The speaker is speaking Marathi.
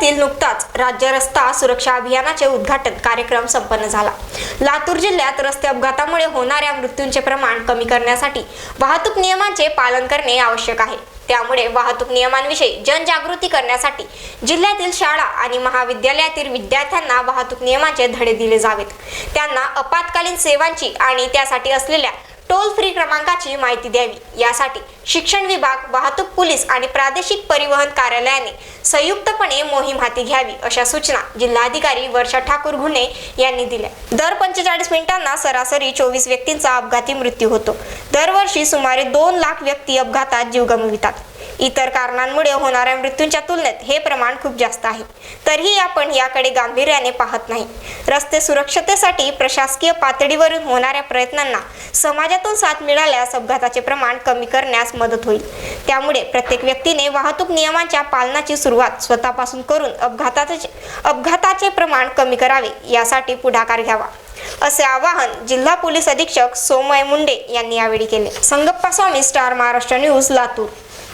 जिल्ह्यातील नुकताच राज्य रस्ता सुरक्षा अभियानाचे उद्घाटन कार्यक्रम संपन्न झाला. लातूर जिल्ह्यात रस्ते अपघातामुळे होणाऱ्या मृत्यूंचे प्रमाण कमी करण्यासाठी वाहतूक नियमांचे पालन करणे आवश्यक आहे. त्यामुळे वाहतूक नियमांविषयी जनजागृती करण्यासाठी जिल्ह्यातील शाळा आणि महाविद्यालयातील विद्यार्थ्यांना वाहतूक नियमांचे धडे दिले जावेत. त्यांना आपत्कालीन सेवांची आणि त्यासाठी असलेल्या टोल फ्री क्रमांकाची माहिती द्यावी. यासाठी शिक्षण विभाग वाहतूक पोलीस आणि प्रादेशिक परिवहन कार्यालयाने संयुक्तपणे मोहीम हाती घ्यावी अशा सूचना जिल्हाधिकारी वर्षा ठाकूर घुणे यांनी दिल्या. दर पंचेचाळीस मिनिटांना सरासरी चोवीस व्यक्तींचा अपघाती मृत्यू होतो. दरवर्षी सुमारे दोन लाख व्यक्ती अपघातात जीव गमवितात इतर कारणांमुळे होणाऱ्या मृत्यूंच्या तुलनेत हे प्रमाण खूप जास्त आहे. तरीही आपण याकडे गांभीर्याने पाहत नाही. रस्ते सुरक्षतेसाठी प्रशासकीय पातळीवरून होणाऱ्या प्रयत्नांना समाजातून साथ मिळाल्यास अपघाताचे प्रमाण कमी करण्यास मदत होईल. त्यामुळे प्रत्येक व्यक्तीने वाहतूक नियमांच्या पालनाची सुरुवात स्वतःपासून करून अपघाताचे अपघाताचे प्रमाण कमी करावे यासाठी पुढाकार घ्यावा. असे आवाहन जिल्हा पोलीस अधीक्षक सोमय मुंडे यांनी यावेळी केले. Sangappa Swami star Maharashtra news Latur.